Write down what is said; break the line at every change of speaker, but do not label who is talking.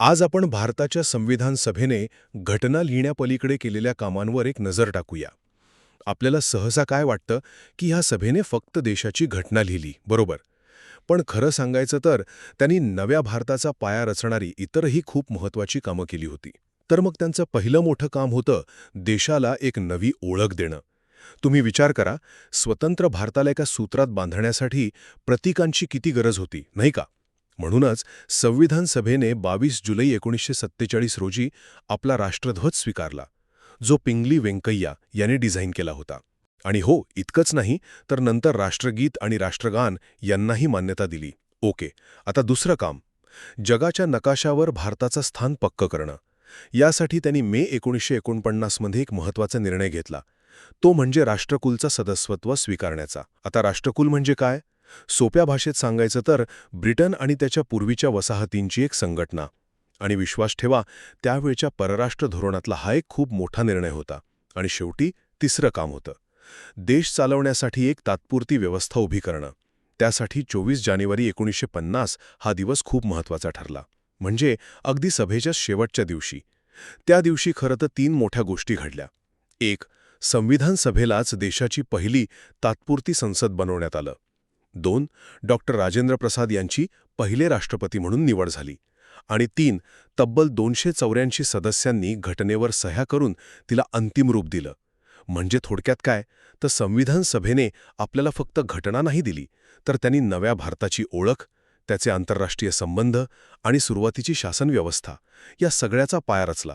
आज आपण भारताच्या संविधान सभेने घटना लिहिण्यापलीकडे केलेल्या कामांवर एक नजर टाकूया. आपल्याला सहसा काय वाटतं की ह्या सभेने फक्त देशाची घटना लिहिली बरोबर? पण खरं सांगायचं तर त्यांनी नव्या भारताचा पाया रचणारी इतरही खूप महत्त्वाची कामं केली होती. तर मग त्यांचं पहिलं मोठं काम होतं देशाला एक नवी ओळख देणं. तुम्ही विचार करा स्वतंत्र भारताला एका सूत्रात बांधण्यासाठी प्रतीकांची किती गरज होती नाही का? म्हणूनच संविधान सभेने बावीस जुलै एकोणीसशे सत्तेचाळीस रोजी आपला राष्ट्रध्वज स्वीकारला जो पिंगली वेंकय्या याने डिझाईन केला होता. आणि हो इतकंच नाही तर नंतर राष्ट्रगीत आणि राष्ट्रगान यांनाही मान्यता दिली. ओके आता दुसरं काम. जगाच्या नकाशावर भारताचं स्थान पक्क करणं. यासाठी त्यांनी मे एकोणीसशे एकोणपन्नासमध्ये एक महत्त्वाचा निर्णय घेतला. तो म्हणजे राष्ट्रकुलचा सदस्यत्व स्वीकारण्याचा. आता राष्ट्रकुल म्हणजे काय? सोप्या भाषेत सांगायचं तर ब्रिटन आणि त्याच्या पूर्वीच्या वसाहतींची एक संघटना. आणि विश्वास ठेवा त्यावेळच्या परराष्ट्र धोरणातला हा एक खूप मोठा निर्णय होता. आणि शेवटी तिसरं काम होतं. देश चालवण्यासाठी एक तात्पुरती व्यवस्था उभी करणं. त्यासाठी चोवीस जानेवारी एकोणीसशे पन्नास हा दिवस खूप महत्त्वाचा ठरला. म्हणजे अगदी सभेच्या शेवटच्या दिवशी. त्या दिवशी खरं तर तीन मोठ्या गोष्टी घडल्या. एक संविधान सभेलाच देशाची पहिली तात्पुरती संसद बनवण्यात आलं. दोन डॉक्टर राजेंद्र प्रसाद यांची पहिले राष्ट्रपती म्हणून निवड झाली आणि तीन तब्बल दोनशे चौऱ्याऐंशी सदस्यांनी घटनेवर सह्या करून तिला अंतिम रूप दिलं. म्हणजे थोडक्यात काय? तर संविधान सभेने आपल्याला फक्त घटना नाही दिली तर त्यांनी नव्या भारताची ओळख त्याचे आंतरराष्ट्रीय संबंध आणि सुरुवातीची शासन व्यवस्था या सगळ्याचा पाया रचला.